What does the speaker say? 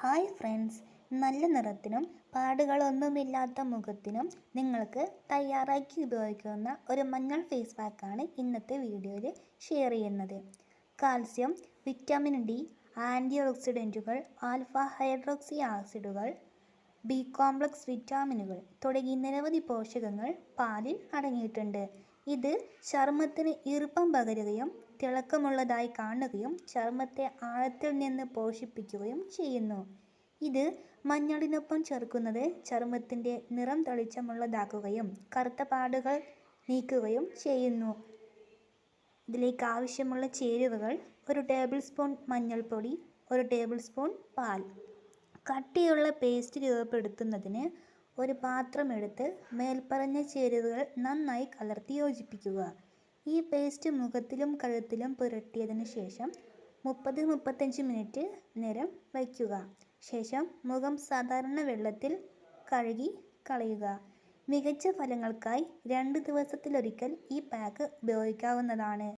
Hi friends. നല്ല നിറത്തിനും പാടുകളൊന്നുമില്ലാത്ത മുഖത്തിനും നിങ്ങൾക്ക് തയ്യാറാക്കി ഉപയോഗിക്കുന്ന ഒരു മഞ്ഞൾ ഫേസ് പാക്കാണ് ഇന്നത്തെ വീഡിയോയിൽ ഷെയർ ചെയ്യുന്നത്. കാൽസ്യം വിറ്റാമിൻ ഡി ആന്റി ഓക്സിഡന്റുകൾ ആൽഫ ഹൈഡ്രോക്സി ആസിഡുകൾ ബി കോംപ്ലക്സ് വിറ്റാമിനുകൾ തുടങ്ങി നിരവധി പോഷകങ്ങൾ പാലിൽ അടങ്ങിയിട്ടുണ്ട്. ഇത് ചർമ്മത്തിന് ഈർപ്പം പകരുകയും തിളക്കമുള്ളതായി കാണുകയും ചർമ്മത്തെ ആഴത്തിൽ നിന്ന് പോഷിപ്പിക്കുകയും ചെയ്യുന്നു. ഇത് മഞ്ഞളിനൊപ്പം ചേർക്കുന്നത് ചർമ്മത്തിന്റെ നിറം തെളിച്ചമുള്ളതാക്കുകയും കറുത്ത പാടുകൾ നീക്കുകയും ചെയ്യുന്നു. ഇതിലേക്ക് ആവശ്യമുള്ള ചേരുവകൾ ഒരു ടേബിൾ സ്പൂൺ മഞ്ഞൾപ്പൊടി ഒരു ടേബിൾ സ്പൂൺ പാൽ. കട്ടിയുള്ള പേസ്റ്റ് രൂപപ്പെടുത്തുന്നതിന് ഒരു പാത്രം എടുത്ത് മേൽപ്പറഞ്ഞ ചേരുവകൾ നന്നായി കലർത്തി യോജിപ്പിക്കുക. ഈ പേസ്റ്റ് മുഖത്തിലും കഴുത്തിലും പുരട്ടിയതിന് ശേഷം മുപ്പത് മുപ്പത്തഞ്ച് മിനിറ്റ് നേരം വയ്ക്കുക. ശേഷം മുഖം സാധാരണ വെള്ളത്തിൽ കഴുകി കളയുക. മികച്ച ഫലങ്ങൾക്കായി രണ്ട് ദിവസത്തിലൊരിക്കൽ ഈ പാക്ക് ഉപയോഗിക്കാവുന്നതാണ്.